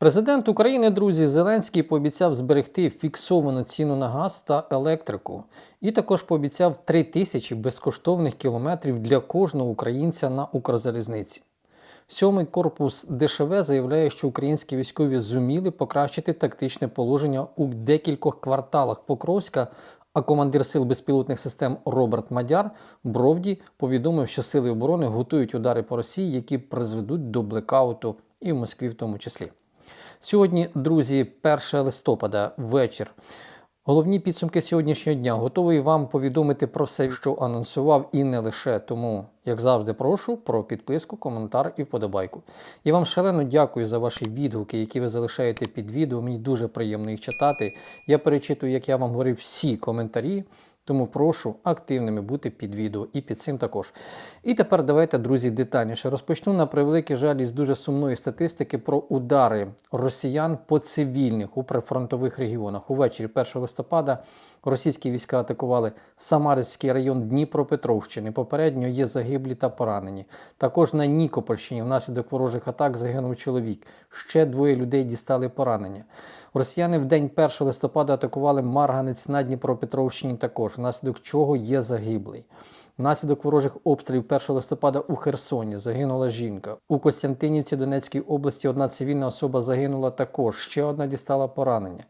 Президент України, друзі, Зеленський пообіцяв зберегти фіксовану ціну на газ та електрику, і також пообіцяв 3 тисячі безкоштовних кілометрів для кожного українця на Укрзалізниці. Сьомий корпус ДШВ заявляє, що українські військові зуміли покращити тактичне положення у декількох кварталах Покровська. А командир сил безпілотних систем Роберт Мадяр Бровді повідомив, що сили оборони готують удари по Росії, які призведуть до блекауту і в Москві в тому числі. Сьогодні, друзі, 1 листопада, вечір. Головні підсумки сьогоднішнього дня. Готовий вам повідомити про все, що анонсував, і не лише. Тому, як завжди, прошу про підписку, коментар і вподобайку. Я вам шалено дякую за ваші відгуки, які ви залишаєте під відео. Мені дуже приємно їх читати. Я перечитую, як я вам говорив, всі коментарі. Тому прошу активними бути під відео і під цим також. І тепер давайте, друзі, детальніше розпочну на превеликий жаль із дуже сумної статистики про удари росіян по цивільних у прифронтових регіонах. Увечері 1 листопада російські війська атакували Самарський район Дніпропетровщини. Попередньо є загиблі та поранені. Також на Нікопольщині внаслідок ворожих атак загинув чоловік. Ще двоє людей дістали поранення. Росіяни в день 1 листопада атакували Марганець на Дніпропетровщині також, внаслідок чого є загиблий. Внаслідок ворожих обстрілів 1 листопада у Херсоні загинула жінка. У Костянтинівці Донецької області одна цивільна особа загинула також. Ще одна дістала поранення.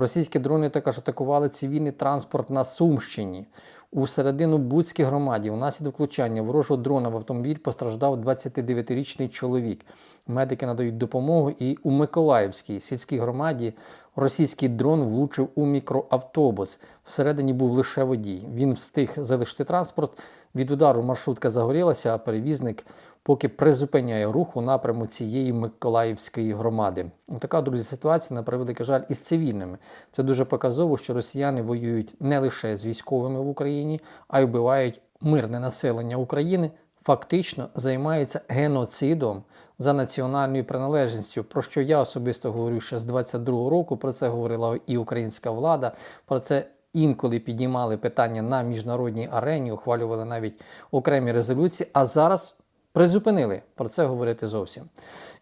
Російські дрони також атакували цивільний транспорт на Сумщині. У середину Буцькій громаді внаслідок влучання ворожого дрона в автомобіль постраждав 29-річний чоловік. Медики надають допомогу. І у Миколаївській сільській громаді російський дрон влучив у мікроавтобус. Всередині був лише водій. Він встиг залишити транспорт. Від удару маршрутка загорілася, а перевізник поки призупиняє рух у напряму цієї Миколаївської громади. Така друзі ситуація на превеликий жаль із цивільними. Це дуже показово, що росіяни воюють не лише з військовими в Україні, а й вбивають мирне населення України. Фактично займаються геноцидом за національною приналежністю, про що я особисто говорю ще з 22-го року. Про це говорила і українська влада. Про це інколи піднімали питання на міжнародній арені, ухвалювали навіть окремі резолюції. А зараз призупинили про це говорити зовсім.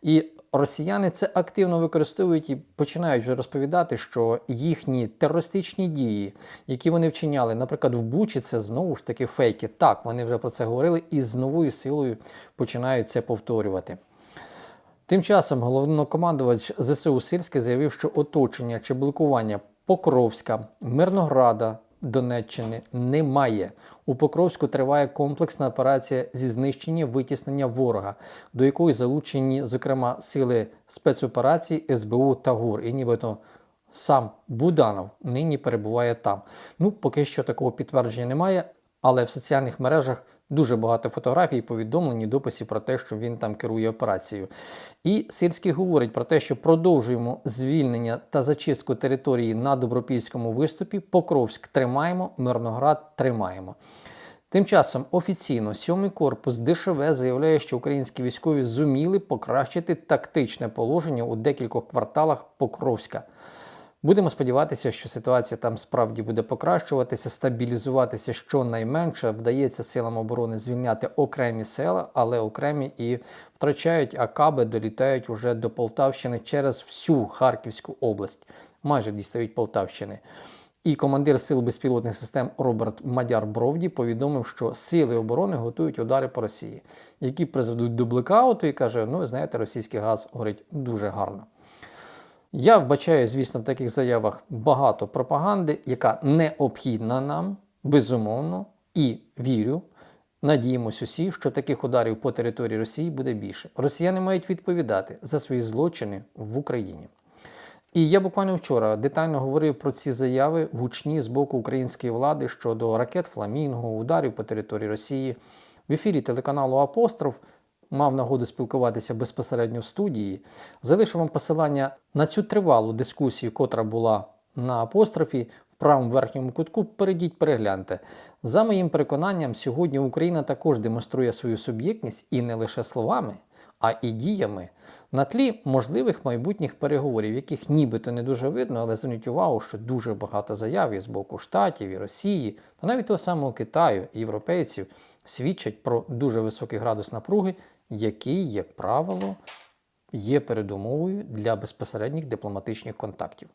І росіяни це активно використовують і починають вже розповідати, що їхні терористичні дії, які вони вчиняли, наприклад, в Бучі, це знову ж таки фейки. Так, вони вже про це говорили і з новою силою починають це повторювати. Тим часом головнокомандувач ЗСУ Сирський заявив, що оточення чи блокування Покровська, Мирнограда, Донеччини немає. У Покровську триває комплексна операція зі знищення витіснення ворога, до якої залучені, зокрема, сили спецоперацій СБУ та ГУР. І нібито сам Буданов нині перебуває там. Ну, поки що такого підтвердження немає, але в соціальних мережах дуже багато фотографій, повідомлень і дописів про те, що він там керує операцією. І Сирський говорить про те, що продовжуємо звільнення та зачистку території на добропільському виступі. Покровськ тримаємо, Мирноград тримаємо. Тим часом офіційно сьомий корпус ДШВ заявляє, що українські військові зуміли покращити тактичне положення у декількох кварталах Покровська. Будемо сподіватися, що ситуація там справді буде покращуватися, стабілізуватися щонайменше. Вдається силам оборони звільняти окремі села, але окремі і втрачають акаби, долітають уже до Полтавщини через всю Харківську область, майже дістають Полтавщини. І командир сил безпілотних систем Роберт Мадяр Бровді повідомив, що сили оборони готують удари по Росії, які призведуть до блекауту, і каже: ну, ви знаєте, російський газ горить дуже гарно. Я вбачаю, звісно, в таких заявах багато пропаганди, яка необхідна нам, безумовно, і вірю. Надіємось усі, що таких ударів по території Росії буде більше. Росіяни мають відповідати за свої злочини в Україні. І я буквально вчора детально говорив про ці заяви гучні з боку української влади щодо ракет Фламінго, ударів по території Росії. В ефірі телеканалу Апостроф мав нагоду спілкуватися безпосередньо в студії. Залишу вам посилання на цю тривалу дискусію, котра була на апострофі в правому верхньому кутку. Перейдіть, перегляньте. За моїм переконанням, сьогодні Україна також демонструє свою суб'єктність і не лише словами, а і діями. На тлі можливих майбутніх переговорів, яких нібито не дуже видно, але зверніть увагу, що дуже багато заяв і з боку Штатів і Росії, та навіть того самого Китаю і європейців свідчать про дуже високий градус напруги, який, як правило, є передумовою для безпосередніх дипломатичних контактів.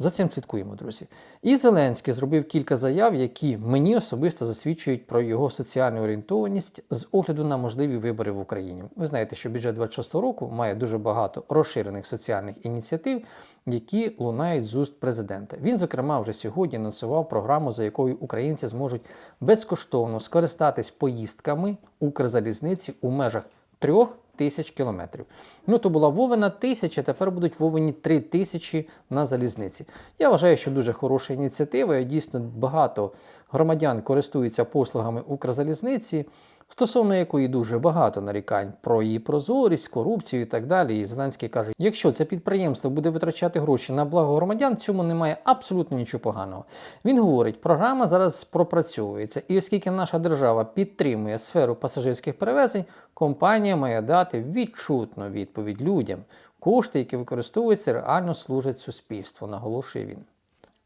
За цим слідкуємо, друзі. І Зеленський зробив кілька заяв, які мені особисто засвідчують про його соціальну орієнтованість з огляду на можливі вибори в Україні. Ви знаєте, що бюджет 26 року має дуже багато розширених соціальних ініціатив, які лунають з уст президента. Він, зокрема, вже сьогодні анонсував програму, за якою українці зможуть безкоштовно скористатись поїздками Укрзалізниці у межах трьох тисяч кілометрів. Ну, то була Вовина тисяча, тепер будуть Вовені три тисячі на залізниці. Я вважаю, що дуже хороша ініціатива. Дійсно, багато громадян користуються послугами Укрзалізниці, стосовно якої дуже багато нарікань про її прозорість, корупцію і так далі. І Зеленський каже: якщо це підприємство буде витрачати гроші на благо громадян, цьому немає абсолютно нічого поганого. Він говорить, програма зараз пропрацьовується, і оскільки наша держава підтримує сферу пасажирських перевезень, компанія має дати відчутну відповідь людям. Кошти, які використовуються, реально служать суспільству, наголошує він.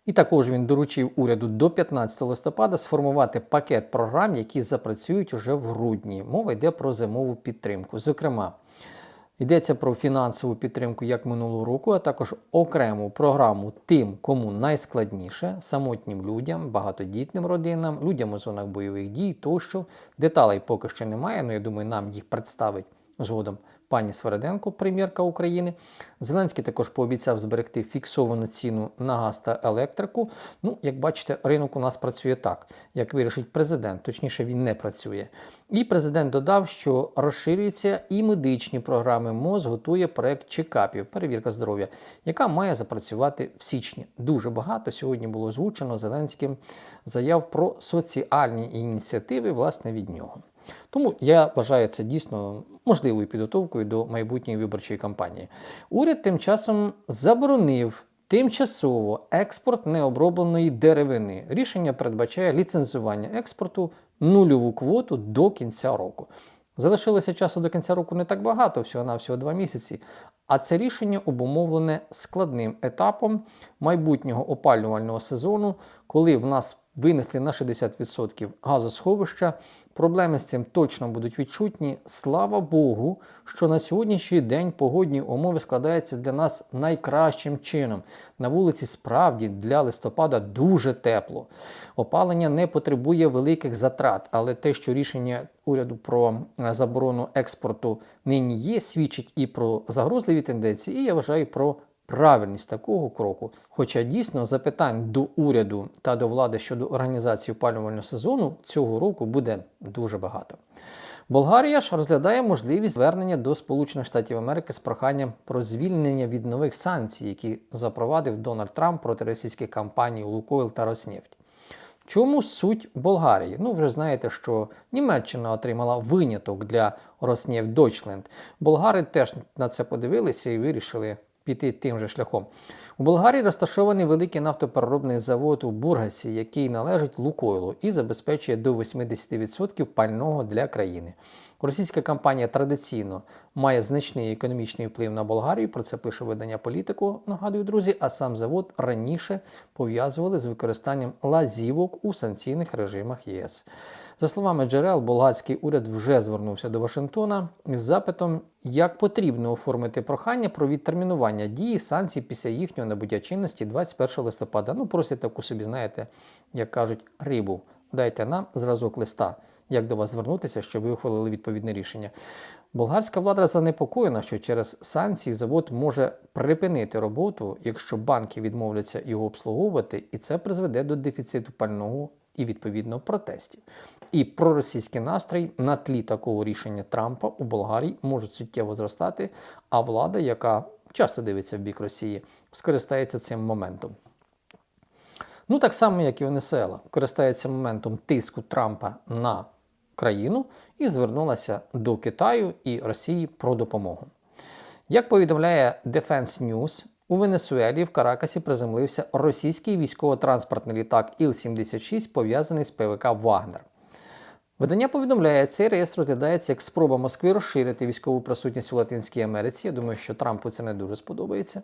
І також він доручив уряду до 15 листопада сформувати пакет програм, які запрацюють уже в грудні. Мова йде про зимову підтримку. Зокрема, йдеться про фінансову підтримку як минулого року, а також окрему програму тим, кому найскладніше самотнім людям, багатодітним родинам, людям у зонах бойових дій тощо. Деталей поки що немає, але я думаю, нам їх представить згодом пані Свереденко, прем'єрка України. Зеленський також пообіцяв зберегти фіксовану ціну на газ та електрику. Ну, як бачите, ринок у нас працює так, як вирішить президент, точніше, він не працює. І президент додав, що розширюються і медичні програми. МОЗ готує проект чекапів, перевірка здоров'я, яка має запрацювати в січні. Дуже багато сьогодні було озвучено Зеленським заяв про соціальні ініціативи, власне, від нього. Тому я вважаю це дійсно можливою підготовкою до майбутньої виборчої кампанії. Уряд тим часом заборонив тимчасово експорт необробленої деревини. Рішення передбачає ліцензування експорту нульову квоту до кінця року. Залишилося часу до кінця року не так багато, всього на всього два місяці. А це рішення обумовлене складним етапом майбутнього опалювального сезону, коли в нас винесли на 60% газосховища. Проблеми з цим точно будуть відчутні. Слава Богу, що на сьогоднішній день погодні умови складаються для нас найкращим чином. На вулиці справді для листопада дуже тепло. Опалення не потребує великих затрат, але те, що рішення уряду про е, заборону експорту нині є, свідчить і про загрозливі тенденції, і я вважаю про правильність такого кроку. Хоча дійсно запитань до уряду та до влади щодо організації опалювального сезону цього року буде дуже багато. Болгарія ж розглядає можливість звернення до Сполучених Штатів Америки з проханням про звільнення від нових санкцій, які запровадив Дональд Трамп проти російських компаній Лукойл та Роснефть. Чому суть Болгарії? Ну, вже знаєте, що Німеччина отримала виняток для Роснефть Deutschland. Болгари теж на це подивилися і вирішили піти тим же шляхом. У Болгарії розташований великий нафтопереробний завод у Бургасі, який належить Лукойлу і забезпечує до 80% пального для країни. Російська компанія традиційно має значний економічний вплив на Болгарію. Про це пише видання політику. Нагадую, друзі, а сам завод раніше пов'язували з використанням лазівок у санкційних режимах ЄС. За словами джерел, болгарський уряд вже звернувся до Вашингтона із запитом, як потрібно оформити прохання про відтермінування дії санкцій після їхнього набуття чинності 21 листопада. Ну, просять таку собі, знаєте, як кажуть, рибу. Дайте нам зразок листа, як до вас звернутися, щоб ви ухвалили відповідне рішення. Болгарська влада занепокоєна, що через санкції завод може припинити роботу, якщо банки відмовляться його обслуговувати, і це призведе до дефіциту пального і відповідно протестів. І проросійський настрій на тлі такого рішення Трампа у Болгарії можуть суттєво зростати, а влада, яка часто дивиться в бік Росії, скористається цим моментом. Ну, так само, як і Венесуела, користається моментом тиску Трампа на країну і звернулася до Китаю і Росії про допомогу. Як повідомляє Defense News, у Венесуелі в Каракасі приземлився російський військово-транспортний літак Іл-76, пов'язаний з ПВК Вагнер. Видання повідомляє, цей рейс розглядається як спроба Москви розширити військову присутність у Латинській Америці. Я думаю, що Трампу це не дуже сподобається.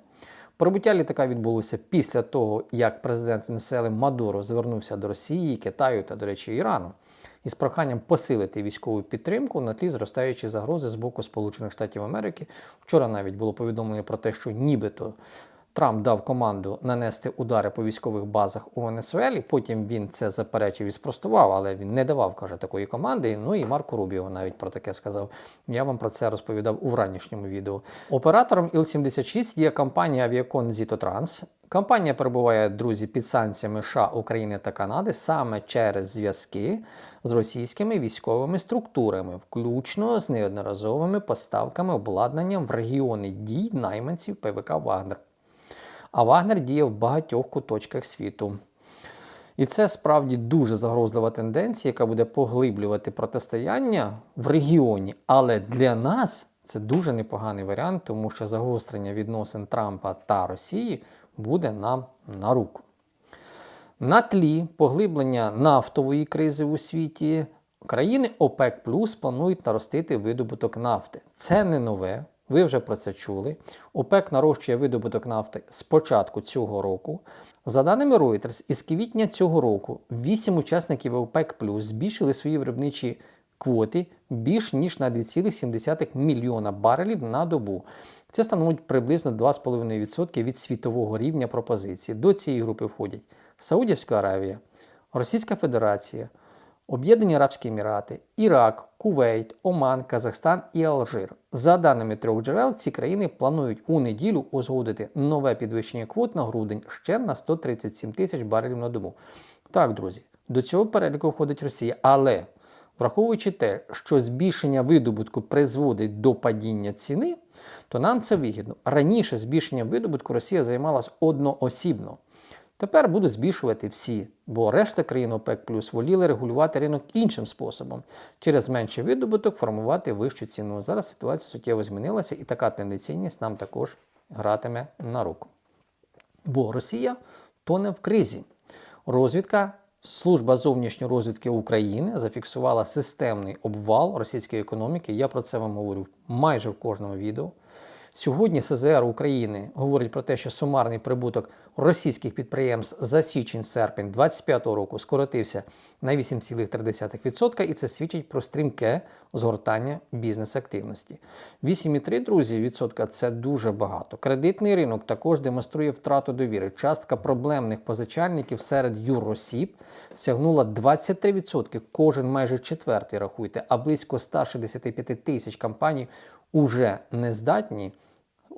Пробуття літака відбулося після того, як президент Венесуели Мадуро звернувся до Росії, Китаю та, до речі, Ірану із проханням посилити військову підтримку на тлі зростаючої загрози з боку Сполучених Штатів Америки. Вчора навіть було повідомлення про те, що нібито Трамп дав команду нанести удари по військових базах у Венесуелі. Потім він це заперечив і спростував, але він не давав, каже, такої команди. Ну і Марко Рубіо навіть про таке сказав. Я вам про це розповідав у ранішньому відео. Оператором Іл-76 є компанія Авіакон Зітотранс. Компанія перебуває, друзі, під санкціями США, України та Канади саме через зв'язки з російськими військовими структурами, включно з неодноразовими поставками обладнання в регіони дій найманців ПВК Вагнер. А Вагнер діє в багатьох куточках світу. І це справді дуже загрозлива тенденція, яка буде поглиблювати протистояння в регіоні. Але для нас це дуже непоганий варіант, тому що загострення відносин Трампа та Росії буде нам на руку. На тлі поглиблення нафтової кризи у світі країни ОПЕК Плюс планують наростити видобуток нафти. Це не нове. Ви вже про це чули. ОПЕК нарощує видобуток нафти з початку цього року. За даними Reuters, із квітня цього року 8 учасників ОПЕК Плюс збільшили свої виробничі квоти більш ніж на 2,7 мільйона барелів на добу. Це становить приблизно 2,5% від світового рівня пропозиції. До цієї групи входять Саудівська Аравія, Російська Федерація, Об'єднані Арабські Емірати, Ірак, Кувейт, Оман, Казахстан і Алжир. За даними трьох джерел, ці країни планують у неділю узгодити нове підвищення квот на грудень ще на 137 тисяч барелів на добу. Так, друзі, до цього переліку входить Росія, але враховуючи те, що збільшення видобутку призводить до падіння ціни, то нам це вигідно. Раніше збільшення видобутку Росія займалась одноосібно. Тепер будуть збільшувати всі, бо решта країн ОПЕК плюс воліли регулювати ринок іншим способом, через менший видобуток формувати вищу ціну. Зараз ситуація суттєво змінилася, і така тенденційність нам також гратиме на руку. Бо Росія тоне в кризі. Розвідка, служба зовнішньої розвідки України зафіксувала системний обвал російської економіки. Я про це вам говорю майже в кожному відео. Сьогодні СЗР України говорить про те, що сумарний прибуток російських підприємств за січень-серпень 2025 року скоротився на 8,3%, і це свідчить про стрімке згортання бізнес-активності. 8,3, друзі, відсотка це дуже багато. Кредитний ринок також демонструє втрату довіри. Частка проблемних позичальників серед юросіб сягнула 23%. Кожен майже четвертий рахуйте, а близько 165 тисяч компаній уже не здатні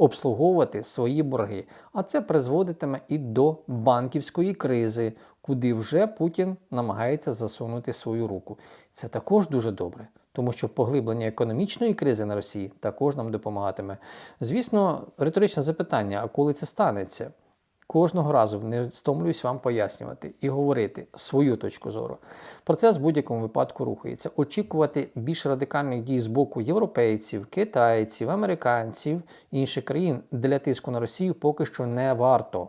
обслуговувати свої борги. А це призводитиме і до банківської кризи, куди вже Путін намагається засунути свою руку. Це також дуже добре. Тому що поглиблення економічної кризи на Росії також нам допомагатиме. Звісно, риторичне запитання: а коли це станеться? Кожного разу не стомлююсь вам пояснювати і говорити свою точку зору. Процес в будь-якому випадку рухається. Очікувати більш радикальних дій з боку європейців, китайців, американців інших країн для тиску на Росію поки що не варто.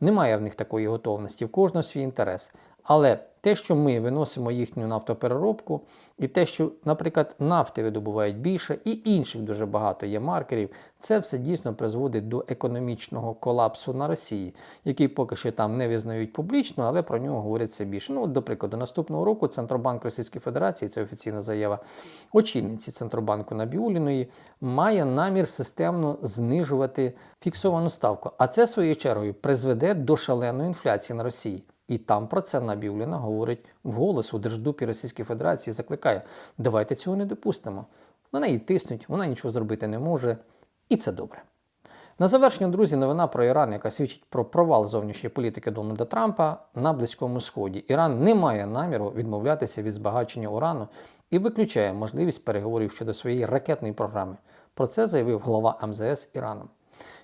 Немає в них такої готовності, в кожного свій інтерес. Але те, що ми виносимо їхню нафтопереробку, і те, що, наприклад, нафти видобувають більше, і інших дуже багато є маркерів, це все дійсно призводить до економічного колапсу на Росії, який поки що там не визнають публічно, але про нього говорять все більше. Ну, до прикладу, наступного року Центробанк Російської Федерації, це офіційна заява очільниці Центробанку Набіуліної, має намір системно знижувати фіксовану ставку. А це своєю чергою призведе до шаленої інфляції на Росії. І там про це Набіуліна говорить вголос у Держдупі Російської Федерації, закликає: давайте цього не допустимо. На неї тиснуть, вона нічого зробити не може, і це добре. На завершення, друзі, новина про Іран, яка свідчить про провал зовнішньої політики Дональда Трампа на Близькому Сході. Іран не має наміру відмовлятися від збагачення урану і виключає можливість переговорів щодо своєї ракетної програми. Про це заявив голова МЗС Ірану.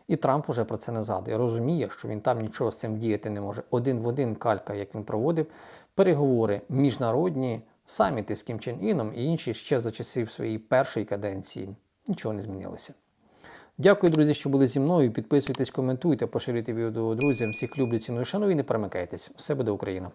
І Трамп уже про це не згадує. Розуміє, що він там нічого з цим діяти не може. Один в один калька, як він проводив переговори міжнародні, саміти з Кім Чен Іном і інші ще за часів своєї першої каденції. Нічого не змінилося. Дякую, друзі, що були зі мною. Підписуйтесь, коментуйте, поширюйте відео друзям. Всіх люблю, ціную, шаную і не перемикайтесь. Все буде Україна!